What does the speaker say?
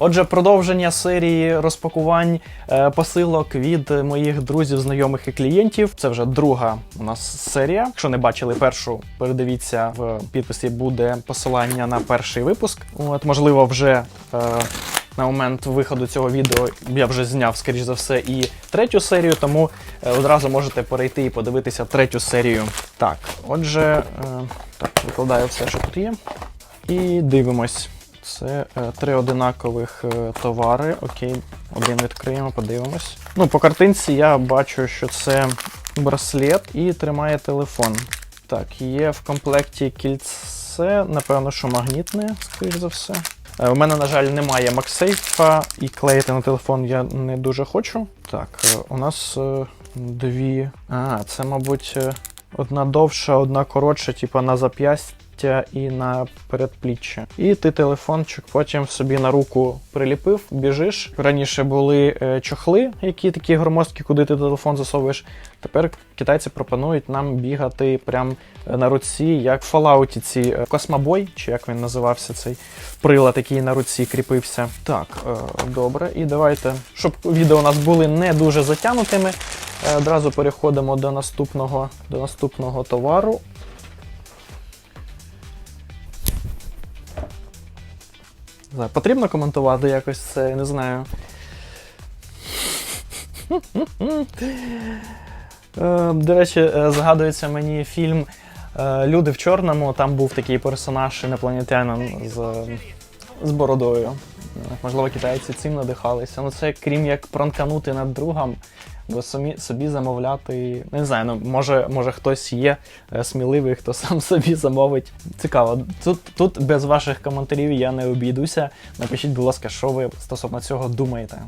Отже, продовження серії розпакувань е, посилок від моїх друзів, знайомих і клієнтів. Це вже друга у нас серія. Якщо не бачили першу, передивіться в підписі буде посилання на перший випуск. От, можливо, вже. Е, на момент виходу цього відео я вже зняв, скоріш за все, і третю серію, тому е, одразу можете перейти і подивитися третю серію. Так, отже, е, так, викладаю все, що тут є. І дивимось. Це е, три одинакових е, товари. Окей, один відкриємо, подивимось. Ну, по картинці я бачу, що це браслет і тримає телефон. Так, є в комплекті кільце, напевно, що магнітне, скоріш за все. Е, У мене, на жаль, немає максейфа, і клеїти на телефон я не дуже хочу. Так, е, у нас е, дві. А, це, мабуть, е, одна довша, одна коротша, типа на зап'ястя і на передпліччя. І ти телефончик потім собі на руку приліпив, біжиш. Раніше були е, чохли, які такі громоздкі, куди ти телефон засовуєш. Тепер китайці пропонують нам бігати прям е, на руці, як в Fallout ці е, Космобой, чи як він називався цей прилад, який на руці кріпився. Так, добре. І давайте, щоб відео у нас були не дуже затягнутими. Одразу переходимо до наступного, до наступного товару. Не знаю, Потрібно коментувати якось це, не знаю. Е, До речі, е, згадується мені фільм е, Люди в чорному. Там був такий персонаж інопланетянин з, з бородою. Можливо, китайці цим надихалися. Ну це крім як пранканути над другом, бо самі собі замовляти. Не знаю, ну може, може хтось є е, сміливий, хто сам собі замовить. Цікаво. Тут, тут без ваших коментарів я не обійдуся. Напишіть, будь ласка, що ви стосовно цього думаєте.